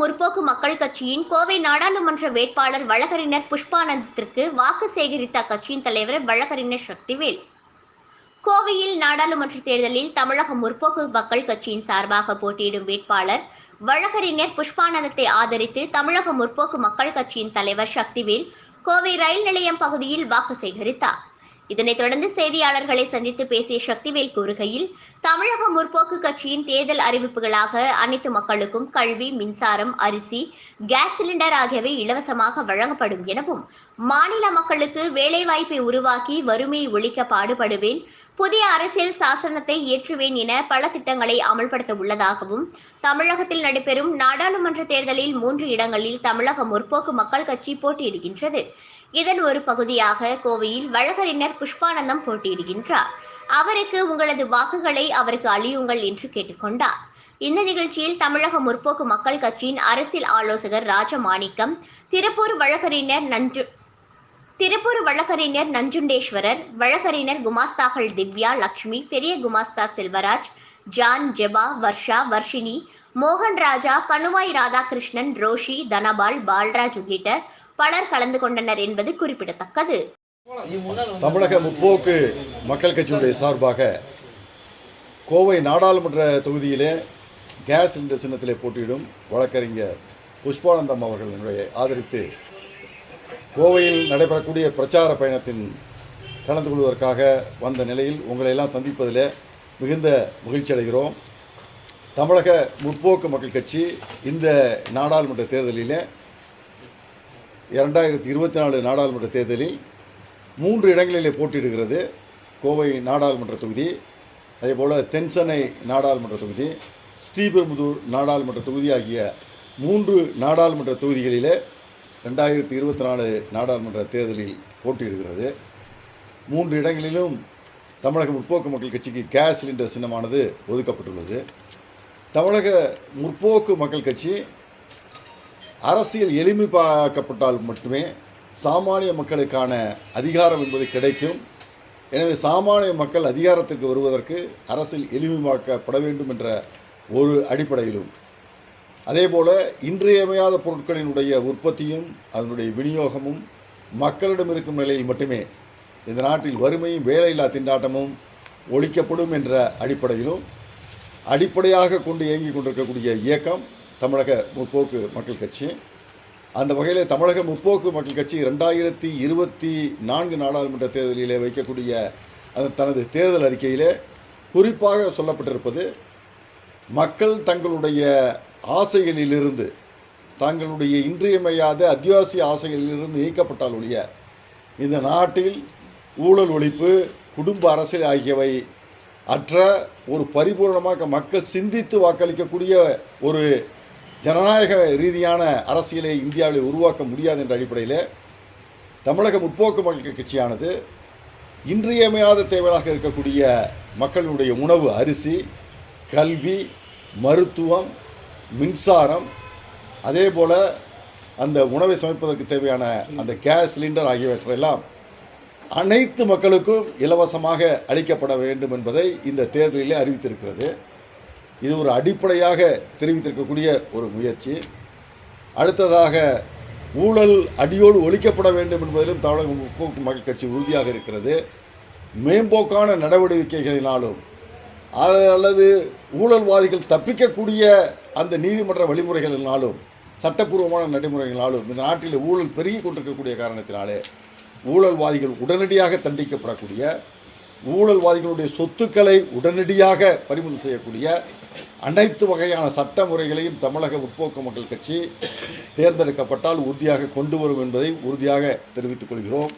முற்போக்கு மக்கள் கட்சியின் கோவை நாடாளுமன்ற வேட்பாளர் வழக்கறிஞர் புஷ்பானந்தத்திற்கு வாக்கு சேகரித்த அக்கட்சியின் தலைவர் வழக்கறிஞர் சக்திவேல். கோவையில் நாடாளுமன்ற தேர்தலில் தமிழக முற்போக்கு மக்கள் கட்சியின் சார்பாக போட்டியிடும் வேட்பாளர் வழக்கறிஞர் புஷ்பானந்தத்தை ஆதரித்து தமிழக முற்போக்கு மக்கள் கட்சியின் தலைவர் சக்திவேல் கோவை ரயில் நிலையம் பகுதியில் வாக்கு சேகரித்தார். இதனைத் தொடர்ந்து செய்தியாளர்களை சந்தித்து பேசிய சக்திவேல் கூறுகையில் தமிழக முற்போக்கு கட்சியின் தேர்தல் அறிவிப்புகளாக அனைத்து மக்களுக்கும் கல்வி மின்சாரம் அரிசி கேஸ் சிலிண்டர் ஆகியவை இலவசமாக வழங்கப்படும் எனவும் மாநில மக்களுக்கு வேலைவாய்ப்பை உருவாக்கி வறுமையை ஒழிக்க பாடுபடுவேன் புதிய அரசியல் சாசனத்தை இயற்றுவேன் என பல திட்டங்களை அமல்படுத்த உள்ளதாகவும் தமிழகத்தில் நடைபெறும் நாடாளுமன்ற தேர்தலில் மூன்று இடங்களில் தமிழக முற்போக்கு மக்கள் கட்சி போட்டியிடுகின்றது. இதன் ஒரு பகுதியாக கோவையில் வழக்கறிஞர் புஷ்பானந்தம் போட்டியிடுகின்றார். அவருக்கு உங்களது வாக்குகளை அவருக்கு அழியுங்கள் என்று கேட்டுக்கொண்டார். இந்த நிகழ்ச்சியில் தமிழக முற்போக்கு மக்கள் கட்சியின் அரசியல் ஆலோசகர் ராஜமாணிக்கம் திருப்பூர் வழக்கறிஞர் நஞ்சு திருப்பூர் வழக்கறிஞர் நஞ்சுண்டேஸ்வரர் வழக்கறிஞர் குமாஸ்தாக்கள் திவ்யா லக்ஷ்மி பெரிய குமாஸ்தா செல்வராஜ் ஜான் ஜெபா வர்ஷா வர்ஷினி மோகன் ராஜா கணுவாய் ராதாகிருஷ்ணன் ரோஷி தனபால் பால்ராஜ் உள்ளிட்ட பலர் கலந்து கொண்டனர் என்பது குறிப்பிடத்தக்கது. தமிழக முற்போக்கு மக்கள் கட்சியுடைய சார்பாக கோவை நாடாளுமன்ற தொகுதியிலே கேஸ் சிலிண்டர் சின்னத்திலே போட்டியிடும் வழக்கறிஞர் புஷ்பானந்தம் அவர்களுடைய ஆதரித்து கோவையில் நடைபெறக்கூடிய பிரச்சார பயணத்தின் கலந்து கொள்வதற்காக வந்த நிலையில் உங்களை எல்லாம் சந்திப்பதில் மிகுந்த மகிழ்ச்சி அடைகிறோம். தமிழக முற்போக்கு மக்கள் கட்சி இந்த நாடாளுமன்ற தேர்தலில் இரண்டாயிரத்தி இருபத்தி நாலு நாடாளுமன்ற தேர்தலில் மூன்று இடங்களிலே போட்டியிடுகிறது. கோவை நாடாளுமன்ற தொகுதி அதேபோல் தென்சென்னை நாடாளுமன்ற தொகுதி ஸ்ரீபெரும்புதூர் நாடாளுமன்ற தொகுதி ஆகிய மூன்று நாடாளுமன்ற தொகுதிகளிலே ரெண்டாயிரத்தி இருபத்தி நாலு நாடாளுமன்ற தேர்தலில் போட்டியிடுகிறது. மூன்று இடங்களிலும் தமிழக முற்போக்கு மக்கள் கட்சிக்கு கேஸ் சிலிண்டர் சின்னமானது ஒதுக்கப்பட்டுள்ளது. தமிழக முற்போக்கு மக்கள் கட்சி அரசியல் எளிமைப்பாக்கப்பட்டால் மட்டுமே சாமானிய மக்களுக்கான அதிகாரம் என்பது கிடைக்கும். எனவே சாமானிய மக்கள் அதிகாரத்திற்கு வருவதற்கு அரசியல் எளிமையாக்கப்பட வேண்டும் என்ற ஒரு அடிப்படையிலும் அதேபோல இன்றியமையாத பொருட்களினுடைய உற்பத்தியும் அதனுடைய விநியோகமும் மக்களிடம் இருக்கும் நிலையில் மட்டுமே இந்த நாட்டில் வறுமையும் வேலையில்லா திண்டாட்டமும் ஒழிக்கப்படும் என்ற அடிப்படையிலும் அடிப்படையாக கொண்டு இயங்கிக் கொண்டிருக்கக்கூடிய இயக்கம் தமிழக முற்போக்கு மக்கள் கட்சி. அந்த வகையில் தமிழக முற்போக்கு மக்கள் கட்சி ரெண்டாயிரத்தி இருபத்தி நான்கு நாடாளுமன்ற தேர்தலிலே வைக்கக்கூடிய அந்த தனது தேர்தல் அறிக்கையிலே குறிப்பாக சொல்லப்பட்டிருப்பது மக்கள் தங்களுடைய ஆசைகளிலிருந்து தங்களுடைய இன்றியமையாத அத்தியாவசிய ஆசைகளிலிருந்து நீக்கப்பட்டால் ஒழிய இந்த நாட்டில் ஊழல் ஒழிப்பு குடும்ப அரசியல் ஆகியவை அற்ற ஒரு பரிபூர்ணமாக மக்கள் சிந்தித்து வாக்களிக்கக்கூடிய ஒரு ஜனநாயக ரீதியான அரசியலை இந்தியாவில் உருவாக்க முடியாது என்ற அடிப்படையில் தமிழக முற்போக்கு மக்கள் கட்சியானது இன்றியமையாத தேவையாக இருக்கக்கூடிய மக்களுடைய உணவு அரிசி கல்வி மருத்துவம் மின்சாரம் அதே போல் அந்த உணவை சமைப்பதற்கு தேவையான அந்த கேஸ் சிலிண்டர் ஆகியவற்றையெல்லாம் அனைத்து மக்களுக்கும் இலவசமாக அளிக்கப்பட வேண்டும் என்பதை இந்த தேர்தலிலே அறிவித்திருக்கிறது. இது ஒரு அடிப்படையாக தெரிவித்திருக்கக்கூடிய ஒரு முயற்சி. அடுத்ததாக ஊழல் அடியோடு ஒழிக்கப்பட வேண்டும் என்பதிலும் தமிழக முற்போக்கு மக்கள் கட்சி உறுதியாக இருக்கிறது. மேம்போக்கான நடவடிக்கைகளினாலும் அல்லது ஊழல்வாதிகள் தப்பிக்கக்கூடிய அந்த நீதிமன்ற வழிமுறைகளினாலும் சட்டப்பூர்வமான நடைமுறைகளினாலும் இந்த நாட்டில் ஊழல் பெருகி கொண்டிருக்கக்கூடிய காரணத்தினாலே ஊழல்வாதிகள் உடனடியாக தண்டிக்கப்படக்கூடிய ஊழல்வாதிகளுடைய சொத்துக்களை உடனடியாக பறிமுதல் செய்யக்கூடிய அனைத்து வகையான சட்ட முறைகளையும் தமிழக முற்போக்கு மக்கள் கட்சி தேர்ந்தெடுக்கப்பட்டால் உறுதியாக கொண்டு வரும் என்பதை உறுதியாக தெரிவித்துக் கொள்கிறோம்.